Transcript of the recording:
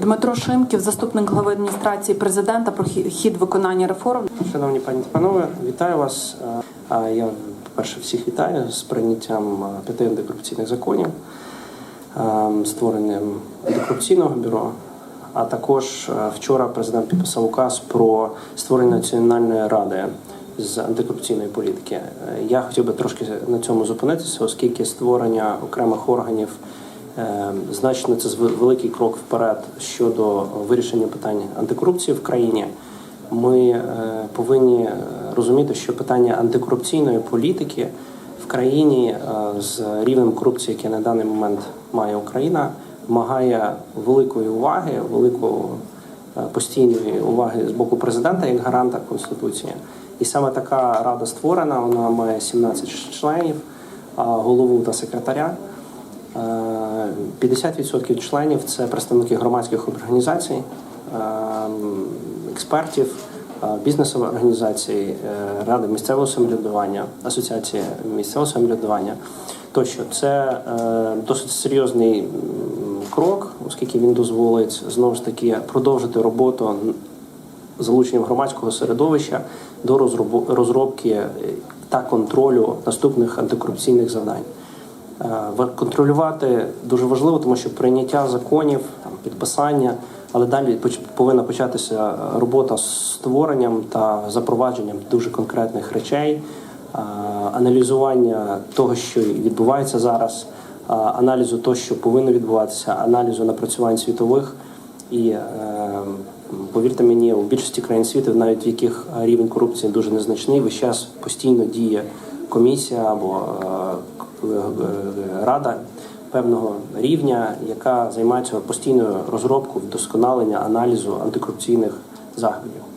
Дмитро Шимків, заступник глави адміністрації президента, про хі- хід виконання реформ. Шановні пані та панове, вітаю вас. Е, Я перше всіх вітаю з прийняттям е, п'яти антикорупційних законів, е, створенням антикорупційного бюро. А також вчора президент підписав указ про створення національної ради з антикорупційної політики. Я хотів би трошки на цьому зупинитися, оскільки створення окремих органів значно це великий крок вперед щодо вирішення питань антикорупції в країні. Ми е, повинні е, розуміти, що питання антикорупційної політики в країні е, з рівнем корупції, яке на даний момент має Україна, вимагає великої уваги, великої е, постійної уваги з боку президента як гаранта конституції. І саме така рада створена. Вона має 17 членів, голову та секретаря. Е, 50% членів це представники громадських організацій, е, експертів, е, бізнесових організацій, е, ради місцевого самоврядування, асоціації місцевого самоврядування. Тощо це е, досить серйозний крок, оскільки він дозволить знову ж таки продовжити роботу залученням громадського середовища до розробки е, та контролю наступних антикорупційних завдань. Е, Контролювати дуже важливо, тому що прийняття законів, підписання, але далі повинна початися робота з створенням та запровадженням дуже конкретних речей, е, аналізування того, що відбувається зараз, е, аналізу того, що повинно відбуватися, аналізу напрацювань світових. І повірте мені, у більшості країн світу, навіть в яких рівень корупції дуже незначний, весь час постійно діє комісія або е, рада певного рівня, яка займається постійною розробкою, вдосконалення аналізу антикорупційних заходів.